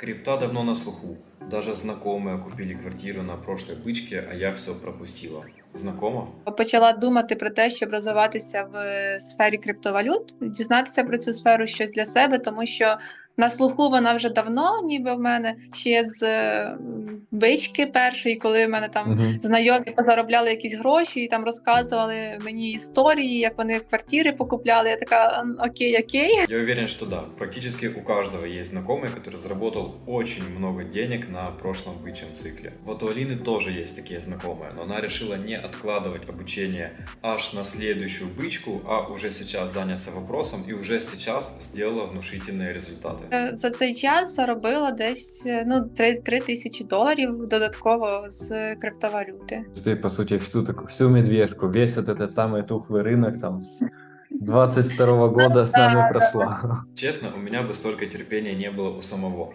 Крипта давно на слуху. Даже знакомые купили квартиру на прошлой бычке, а я все пропустила. Знакома? Почала думати про те, щоб розвиватися в сфері криптовалют, дізнатися про цю сферу щось для себе, тому що на слуху вона вже давно, ніби в мене ще з е, бички першої, коли в мене там Мгм. знайомі заробляли якісь гроші і там розказували мені історії, як вони квартири покупляли. Я така «М, окей, окей. Я уверен, что да. Практически у каждого есть знакомый, который заработал очень много денег на прошлом бычьем цикле. Вот у Алины тоже есть такие знакомые, но она решила не откладывать обучение аж на следующую бычку, а уже сейчас заняться вопросом и уже сейчас сделала внушительные результаты. Е, За цей час заробила десь е, ну 3, 3 тисячі доларів додатково з криптовалюти. Ты, по сути, всю, таку, всю медвежку, весь вот этот самый тухлый рынок там с 22 года с нами прошла. Честно, у меня бы столько терпения не было у самого.